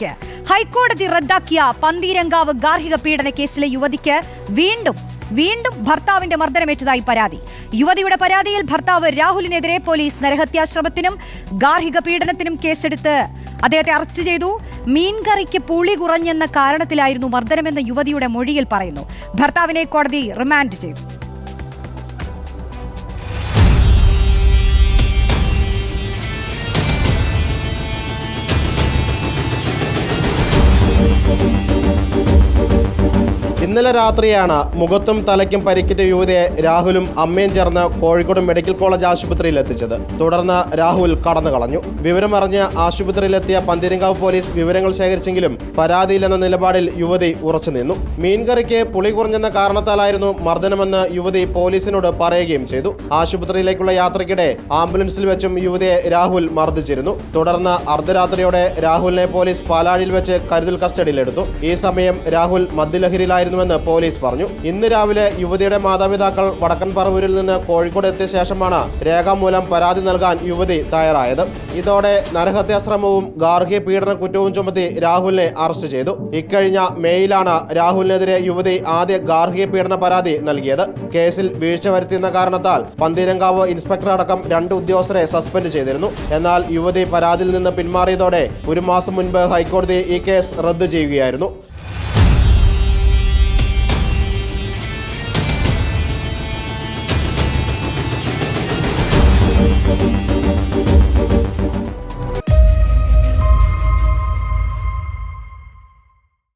ക്ക് ഹൈക്കോടതി റദ്ദാക്കിയ പന്തീരങ്കാവ് ഗാർഹിക പീഡന കേസിലെ യുവതിക്ക് വീണ്ടും വീണ്ടും ഭർത്താവിന്റെ മർദ്ദനമേറ്റതായി പരാതി. യുവതിയുടെ പരാതിയിൽ ഭർത്താവ് രാഹുലിനെതിരെ പോലീസ് നരഹത്യാശ്രമത്തിനും ഗാർഹിക പീഡനത്തിനും കേസെടുത്ത് അദ്ദേഹത്തെ അറസ്റ്റ് ചെയ്തു. മീൻകറിക്ക് പുളി കുറഞ്ഞെന്ന കാരണത്തിലായിരുന്നു മർദ്ദനമെന്ന യുവതിയുടെ മൊഴിയിൽ പറയുന്നു. ഭർത്താവിനെ കോടതി റിമാൻഡ് ചെയ്തു. ഇന്നലെ രാത്രിയാണ് മുഖത്തും തലയ്ക്കും പരിക്കേറ്റ യുവതിയെ രാഹുലും അമ്മയും ചേർന്ന് കോഴിക്കോട് മെഡിക്കൽ കോളേജ് ആശുപത്രിയിൽ എത്തിച്ചത്. തുടർന്ന് രാഹുൽ കടന്നു കളഞ്ഞു. വിവരമറിഞ്ഞ് ആശുപത്രിയിലെത്തിയ പന്തിരിങ്കാവ് പോലീസ് വിവരങ്ങൾ ശേഖരിച്ചെങ്കിലും പരാതിയില്ലെന്ന നിലപാടിൽ യുവതി ഉറച്ചു നിന്നു. മീൻകറിക്ക് പുളി കുറഞ്ഞെന്ന കാരണത്താലായിരുന്നു മർദ്ദനമെന്ന് യുവതി പോലീസിനോട് പറയുകയും ചെയ്തു. ആശുപത്രിയിലേക്കുള്ള യാത്രയ്ക്കിടെ ആംബുലൻസിൽ വെച്ചും യുവതിയെ രാഹുൽ മർദ്ദിച്ചിരുന്നു. തുടർന്ന് അർദ്ധരാത്രിയോടെ രാഹുലിനെ പോലീസ് പാലാഴിയിൽ വെച്ച് കരുതൽ കസ്റ്റഡിയിലെടുത്തു. ഈ സമയം രാഹുൽ മദ്യലഹരിയിലായിരുന്നുവെന്ന് പോലീസ് പറഞ്ഞു. ഇന്ന് രാവിലെ യുവതിയുടെ മാതാപിതാക്കൾ വടക്കൻ പറവൂരിൽ നിന്ന് കോഴിക്കോട് എത്തിയ ശേഷമാണ് രേഖാമൂലം പരാതി നൽകാൻ യുവതി തയ്യാറായത്. ഇതോടെ നരഹത്യാശ്രമവും ഗാർഹിക പീഡന കുറ്റവും ചുമത്തി രാഹുലിനെ അറസ്റ്റ് ചെയ്തു. ഇക്കഴിഞ്ഞ മേയിലാണ് രാഹുലിനെതിരെ യുവതി ആദ്യ ഗാർഹിക പീഡന പരാതി നൽകിയത്. കേസിൽ വീഴ്ച വരുത്തിയെന്ന കാരണത്താൽ പന്തീരങ്കാവ് ഇൻസ്പെക്ടർ അടക്കം രണ്ട് ഉദ്യോഗസ്ഥരെ സസ്പെൻഡ് ചെയ്തിരുന്നു. എന്നാൽ യുവതി പരാതിയിൽ നിന്ന് പിന്മാറിയതോടെ ഒരു മാസം മുൻപ് ഹൈക്കോടതി ഈ കേസ് റദ്ദു ചെയ്യുകയായിരുന്നു.